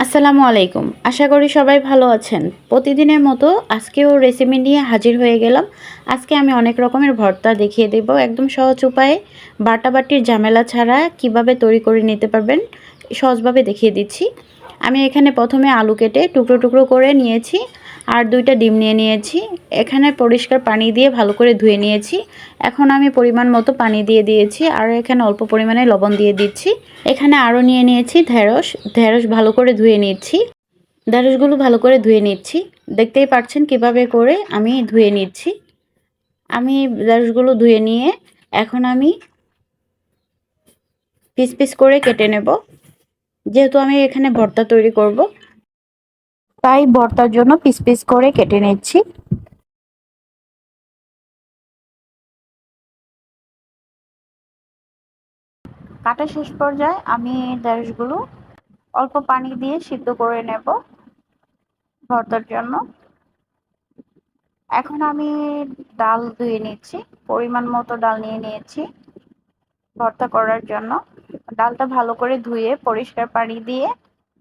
আসসালামু আলাইকুম। আশা করি সবাই ভালো আছেন। প্রতিদিনের মতো আজকেও রেসিপি নিয়ে হাজির হয়ে গেলাম। আজকে আমি অনেক রকমের ভর্তা দেখিয়ে দেব। একদম সহজ উপায়ে বাটাবাটির ঝামেলা ছাড়া কীভাবে তৈরি করে নিতে পারবেন সহজভাবে দেখিয়ে দিচ্ছি। আমি এখানে প্রথমে আলু কেটে টুকরো টুকরো করে নিয়েছি। আর দুইটা ডিম নিয়ে নিয়েছি। এখানে পরিষ্কার পানি দিয়ে ভালো করে ধুয়ে নিয়েছি। এখন আমি পরিমাণ মতো পানি দিয়ে দিয়েছি আর এখানে অল্প পরিমাণে লবণ দিয়ে দিচ্ছি। এখানে আরও নিয়ে নিয়েছি ঢেঁড়স। ঢেঁড়স ভালো করে ধুয়ে নিচ্ছি। ঢেঁড়সগুলো ভালো করে ধুয়ে নিচ্ছি। দেখতেই পাচ্ছেন কীভাবে করে আমি ধুয়ে নিচ্ছি। আমি ঢেঁড়সগুলো ধুয়ে নিয়ে এখন আমি পিস পিস করে কেটে নেব। যেহেতু আমি এখানে ভর্তা তৈরি করব তাই ভর্তার জন্য পিস পিস করে কেটে নিচ্ছি। কাটা শেষ পর্যায়ে আমি ঢেঁড়সগুলো অল্প পানি দিয়ে সিদ্ধ করে নেব ভর্তার জন্য। এখন আমি ডাল ধুয়ে নিচ্ছি, পরিমাণ মতো ডাল নিয়ে নিয়েছি ভর্তা করার জন্য। ডালটা ভালো করে ধুয়ে পরিষ্কার পানি দিয়ে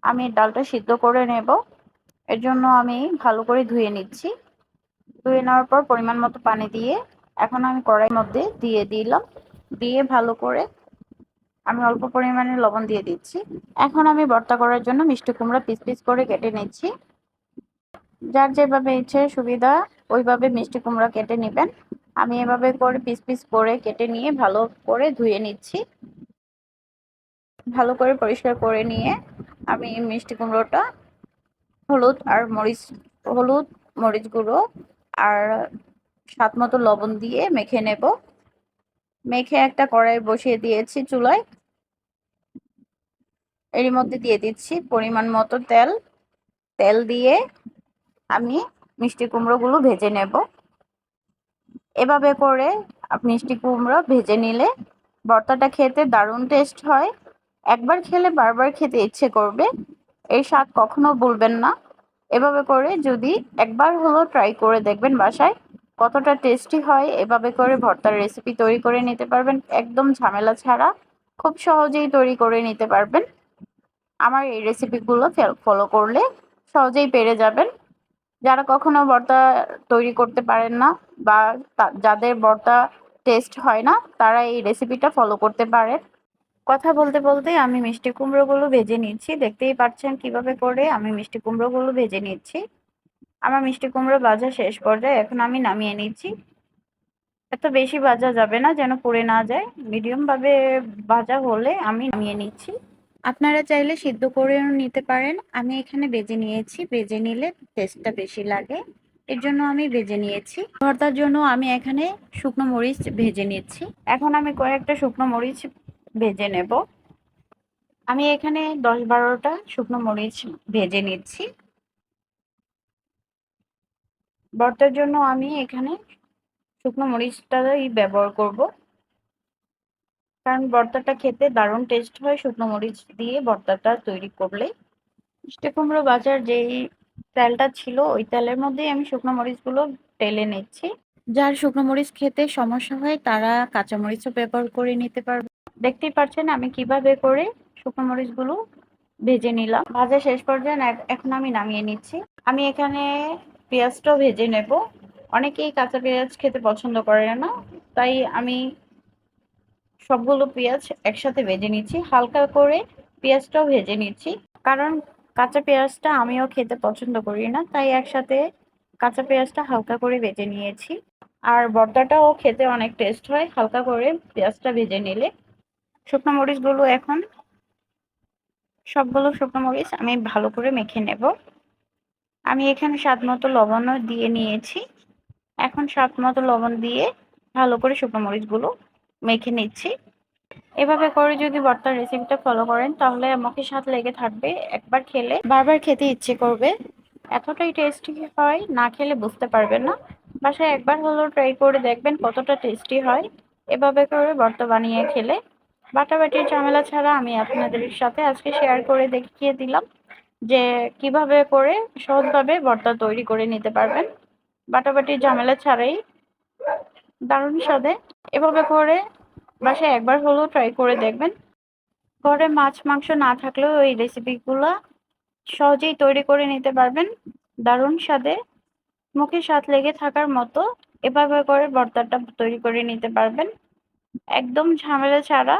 আমি ডালটা সিদ্ধ করে নেব। এর জন্য আমি ভালো করে ধুয়ে নিচ্ছি। ধুয়ে নেওয়ার পর পরিমাণ মতো পানি দিয়ে এখন আমি কড়াইয়ের মধ্যে দিয়ে দিলাম। দিয়ে ভালো করে আমি অল্প পরিমাণে লবণ দিয়ে দিচ্ছি। এখন আমি ভর্তা করার জন্য মিষ্টি কুমড়া পিস পিস করে কেটে নিচ্ছি। যার যেভাবে ইচ্ছে সুবিধা ওইভাবে মিষ্টি কুমড়া কেটে নেবেন। আমি এভাবে করে পিস পিস করে কেটে নিয়ে ভালো করে ধুয়ে নিচ্ছি। ভালো করে পরিষ্কার করে নিয়ে আমি মিষ্টি কুমড়োটা হলুদ আর মরিচ, হলুদ, মরিচ গুঁড়ো আর স্বাদ মতো লবণ দিয়ে মেখে নেব। মেখে একটা কড়াই বসিয়ে দিয়েছি চুলায়। এর মধ্যে দিয়ে দিচ্ছি পরিমাণ মতো তেল। তেল দিয়ে আমি মিষ্টি কুমড়োগুলো ভেজে নেব। এভাবে করে মিষ্টি কুমড়ো ভেজে নিলে ভর্তাটা খেতে দারুণ টেস্ট হয়। একবার খেলে বারবার খেতে ইচ্ছে করবে। এই স্বাদ কখনো বলবেন না। এভাবে করে যদি একবার হলো ট্রাই করে দেখবেন বাসায় কতটা টেস্টি হয়, এভাবে করে ভর্তার রেসিপি তৈরি করে নিতে পারবেন। একদম ঝামেলা ছাড়া খুব সহজেই তৈরি করে নিতে পারবেন। আমার এই রেসিপিগুলো ফলো করলে সহজেই পেরে যাবেন। যারা কখনো ভর্তা তৈরি করতে পারেন না বা যাদের ভর্তা টেস্ট হয় না, তারা এই রেসিপিটা ফলো করতে পারেন। কথা বলতে বলতে আমি মিষ্টি কুমড়োগুলো ভেজে নিচ্ছি। দেখতেই পাচ্ছেন কীভাবে করে আমি মিষ্টি কুমড়োগুলো ভেজে নিচ্ছি। আমার মিষ্টি কুমড়ো ভাজা শেষ পর্যায়ে এখন আমি নামিয়ে নিচ্ছি। এত বেশি ভাজা যাবে না যেন পুড়ে না যায়। মিডিয়ামভাবে ভাজা হলে আমি নামিয়ে নিচ্ছি। আপনারা চাইলে সিদ্ধ করেও নিতে পারেন। আমি এখানে বেজে নিয়েছি। বেজে নিলে টেস্টটা বেশি লাগে। এর জন্য আমি ভেজে নিয়েছি। ভর্তার জন্য আমি এখানে শুকনো মরিচ ভেজে নিচ্ছি। এখন আমি কয়েকটা শুকনো মরিচ ভেজে নেব। আমি এখানে দশ বারোটা শুকনো মরিচ ভেজে নিচ্ছি। ভর্তার জন্য আমি এখানে শুকনো মরিচটাই ব্যবহার করব। কারণ ভর্তাটা খেতে দারুণ টেস্ট হয় শুকনো মরিচ দিয়ে ভর্তাটা তৈরি করলে। মিষ্টি কুমড়ো বাজার যেই তেলটা ছিল, ওই তেলের মধ্যেই আমি শুকনো মরিচগুলো টেলে নিচ্ছি। যার শুকনো মরিচ খেতে সমস্যা হয়, তারা কাঁচা মরিচও ব্যবহার করে নিতে পারবে। দেখতেই পাচ্ছেন আমি কীভাবে করে শুকনো মরিচগুলো ভেজে নিলাম। ভাজা শেষ পর্যায়ে এখন আমি নামিয়ে নিচ্ছি। আমি এখানে পেঁয়াজটাও ভেজে নেব। অনেকেই কাঁচা পেঁয়াজ খেতে পছন্দ করে না, তাই আমি সবগুলো পেঁয়াজ একসাথে ভেজে নিচ্ছি। হালকা করে পেঁয়াজটাও ভেজে নিচ্ছি। কারণ কাঁচা পেঁয়াজটা আমিও খেতে পছন্দ করি না, তাই একসাথে কাঁচা পেঁয়াজটা হালকা করে ভেজে নিয়েছি। আর বর্দাটাও খেতে অনেক টেস্ট হয়, হালকা করে পেঁয়াজটা ভেজে নিলে। শুকনো মরিচগুলো এখন সবগুলো শুকনো মরিচ আমি ভালো করে মেখে নেব। আমি এখানে স্বাদ মতো লবণও দিয়ে নিয়েছি। এখন স্বাদ মতো লবণ দিয়ে ভালো করে শুকনো মরিচগুলো মেখে নিচ্ছি। এভাবে করে যদি ভর্তার রেসিপিটা ফলো করেন, তাহলে আমাকে স্বাদ লেগে থাকবে। একবার খেলে বারবার খেতে ইচ্ছে করবে। এতটাই টেস্টি হয়, না খেলে বুঝতে পারবেন না। বাসায় একবার হলেও ট্রাই করে দেখবেন কতটা টেস্টি হয়। এভাবে করে ভর্তা বানিয়ে খেলে বাটাবাটির ঝামেলা ছাড়া আমি আপনাদের সাথে আজকে শেয়ার করে দেখিয়ে দিলাম যে কীভাবে করে সহজভাবে ভর্তা তৈরি করে নিতে পারবেন। বাটাবাটির ঝামেলা ছাড়াই দারুণ স্বাদে এভাবে করে বাসায় একবার হলেও ট্রাই করে দেখবেন। ঘরে মাছ, মাংস না থাকলেও এই রেসিপিগুলো সহজেই তৈরি করে নিতে পারবেন। দারুণ স্বাদে মুখে স্বাদ লেগে থাকার মতো এভাবে করে ভর্তাটা তৈরি করে নিতে পারবেন। একদম ঝামেলা ছাড়া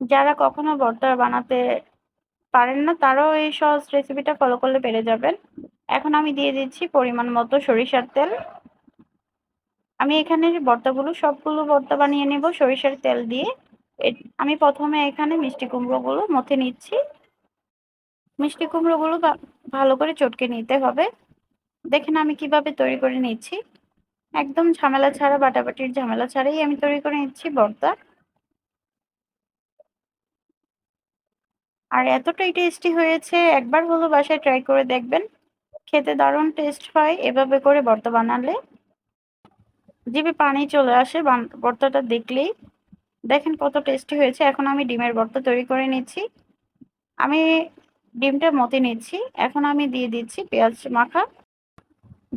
যারা কখনো ভর্তা বানাতে পারেন না, তারাও এই সহজ রেসিপিটা ফলো করলে পেরে যাবেন। এখন আমি দিয়ে দিচ্ছি পরিমাণ মতো সরিষার তেল। আমি এখানে ভর্তাগুলো সবগুলো ভর্তা বানিয়ে নেব সরিষার তেল দিয়ে। আমি প্রথমে এখানে মিষ্টি কুমড়োগুলো মথে নিচ্ছি। মিষ্টি কুমড়োগুলো ভালো করে চটকে নিতে হবে। দেখেন আমি কীভাবে তৈরি করে নিচ্ছি। একদম ঝামেলা ছাড়া, বাটাবাটির ঝামেলা ছাড়াই আমি তৈরি করে নিচ্ছি ভর্তা আর এতটাই টেস্টি হয়েছে, একবার হলো বাসায় ট্রাই করে দেখবেন। খেতে দারুণ টেস্ট হয়, এভাবে করে ভর্তা বানালে। জিভে পানি চলে আসে ভর্তাটা দেখলেই। দেখেন কত টেস্টি হয়েছে, এখন আমি ডিমের ভর্তা তৈরি করে নিচ্ছি। আমি ডিমটা মতে নিচ্ছি, এখন আমি দিয়ে দিচ্ছি পেঁয়াজ মাখা।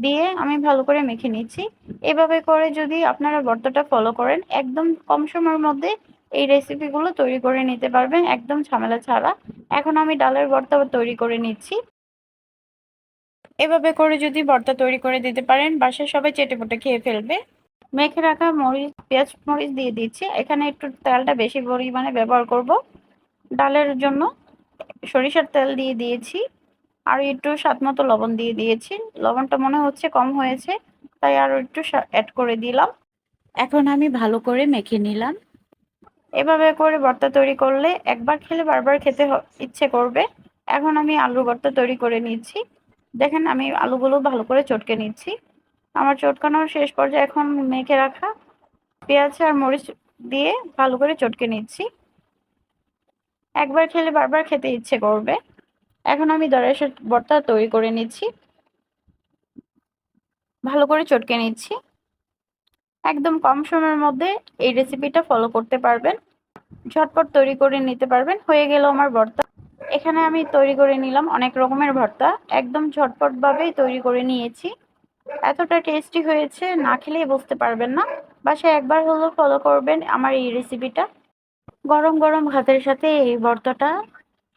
দিয়ে আমি ভালো করে মেখে নিচ্ছি। এভাবে করে যদি আপনারা ভর্তাটা ফলো করেন, একদম কম সময়ের মধ্যে এই রেসিপিগুলো তৈরি করে নিতে পারবেন, একদম ঝামেলা ছাড়া। এখন আমি ডালের ভর্তা তৈরি করে নিচ্ছি। এভাবে করে যদি ভর্তা তৈরি করে দিতে পারেন, বাসায় সবাই চেটে পুটে খেয়ে ফেলবে। মেখে রাখা মরিচ, পেঁয়াজ মরিচ দিয়ে দিচ্ছি। এখানে একটু তেলটা বেশি পরিমাণে ব্যবহার করব। ডালের জন্য সরিষার তেল দিয়ে দিয়েছি। আর একটু স্বাদ মতো লবণ দিয়ে দিয়েছি। লবণটা মনে হচ্ছে কম হয়েছে, তাই আরও একটু অ্যাড করে দিলাম। এখন আমি ভালো করে মেখে নিলাম। এভাবে করে ভর্তা তৈরি করলে একবার খেলে বারবার খেতে ইচ্ছে করবে। এখন আমি আলু ভর্তা তৈরি করে নিচ্ছি। দেখেন আমি আলুগুলো ভালো করে চটকে নিচ্ছি। আমার চটকানোর শেষ পর্যায়ে এখন মেখে রাখা পেঁয়াজ আর মরিচ দিয়ে ভালো করে চটকে নিচ্ছি। একবার খেলে বারবার খেতে ইচ্ছে করবে। এখন আমি দরেশের ভর্তা তৈরি করে নিচ্ছি। ভালো করে চটকে নিচ্ছি। একদম কম সময়ের মধ্যে এই রেসিপিটা ফলো করতে পারবেন। ঝটপট তৈরি করে নিতে পারবেন। হয়ে গেল আমার ভর্তা। এখানে আমি তৈরি করে নিলাম অনেক রকমের ভর্তা। একদম ঝটপটভাবেই তৈরি করে নিয়েছি। এতটা টেস্টি হয়েছে, না খেলেই বুঝতে পারবেন না। বাসায় একবার হলেও ফলো করবেন আমার এই রেসিপিটা গরম গরম ভাতের সাথে এই ভর্তাটা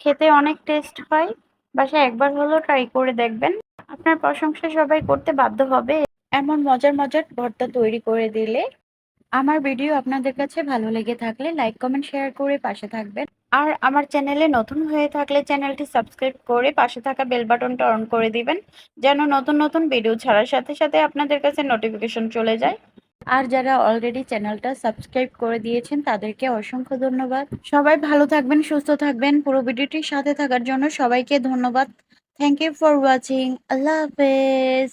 খেতে অনেক টেস্ট হয়। বাসায় একবার হলেও ট্রাই করে দেখবেন। আপনার প্রশংসা সবাই করতে বাধ্য হবে। এমন মজার মজার ভর্তা তৈরি করে দিলে আমার ভিডিও আপনাদের কাছে ভালো লেগে থাকলে লাইক কমেন্ট শেয়ার করে পাশে থাকবেন। আর আমার চ্যানেলে নতুন হয়ে থাকলে চ্যানেলটি সাবস্ক্রাইব করে পাশে থাকা বেল বাটনটা অন করে দিবেন, যেন নতুন নতুন ভিডিও ছাড়ার সাথে সাথে আপনাদের কাছে নোটিফিকেশন চলে যায়। আর যারা অলরেডি চ্যানেলটা সাবস্ক্রাইব করে দিয়েছেন, তাদেরকে অসংখ্য ধন্যবাদ। সবাই ভালো থাকবেন, সুস্থ থাকবেন। পুরো ভিডিওটির সাথে থাকার জন্য সবাইকে ধন্যবাদ। থ্যাংক ইউ ফর ওয়াচিং আল্লাহ হাফেজ।